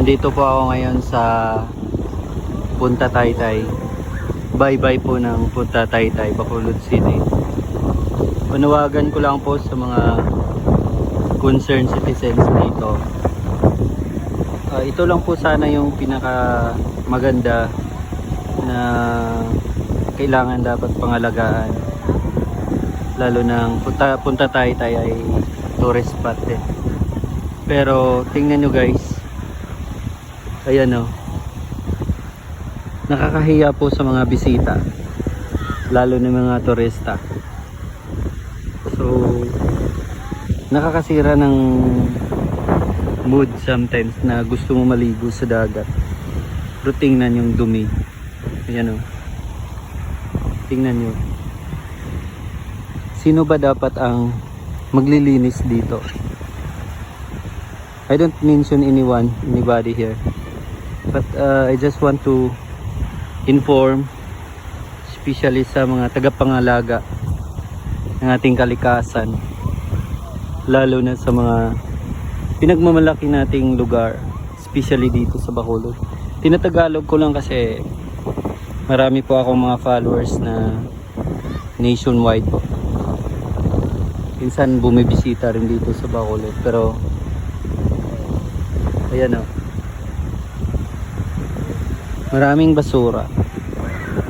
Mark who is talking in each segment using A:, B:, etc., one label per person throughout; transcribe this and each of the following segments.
A: Nandito po ako ngayon sa Punta Taytay. Bye-bye po ng Punta Taytay, Bacolod City. Panawagan ko lang po sa mga concerned citizens dito. Ah, ito lang po sana yung pinaka maganda na kailangan dapat pangalagaan. Lalo ng Punta, Punta Taytay ay tourist spot din. Pero tingnan nyo guys. Ayan o. Nakakahiya po sa mga bisita. Lalo na mga turista. So, nakakasira ng mood sometimes na gusto mo maligo sa dagat. Pero tingnan yung dumi. Ayan o. Tingnan nyo. Sino ba dapat ang maglilinis dito? I don't mention anyone, anybody here. But uh, I just want to inform, especially sa mga tagapangalaga ng ating kalikasan, lalo na sa mga pinagmamalaki nating lugar, especially dito sa Bacolod. Tinatagalog ko lang kasi marami po akong mga followers na nationwide po. Minsan bumibisita rin dito sa Bacolod pero ayan o. Maraming basura.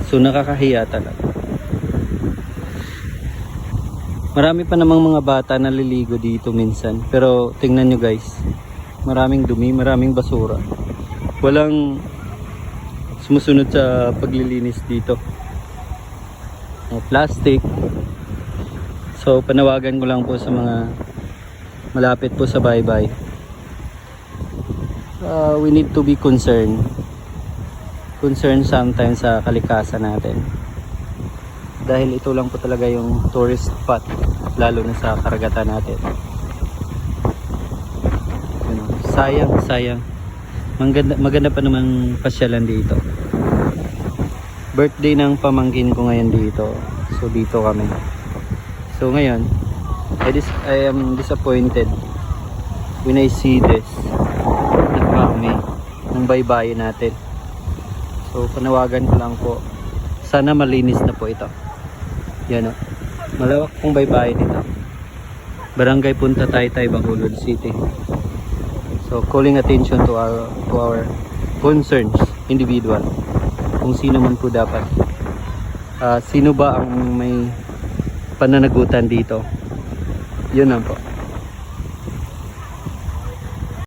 A: So nakakahiya talaga. Marami pa namang mga bata na liligo dito minsan. Pero tingnan nyo guys. Maraming dumi, maraming basura. Walang sumusunod sa paglilinis dito. Mga plastic. So panawagan ko lang po sa mga malapit po sa bye-bye. Uh, we need to be concerned. Concerned sometimes sa kalikasan natin. Dahil ito lang po talaga yung tourist spot lalo na sa karagatan natin. Oh. sayang sayang. Maganda, maganda pa naman pasyalan dito. Birthday ng pamangkin ko ngayon dito. So dito kami. So ngayon I, dis I am disappointed when I see this na ng baybayin natin so panawagan ko lang po sana malinis na po ito yan o. Malawak pong baybayin dito. Barangay Punta Taytay, Bacolod City. So, calling attention to our, to our concerns, individual. Kung sino man po dapat. Ah, sino ba ang may pananagutan dito? Yun lang po.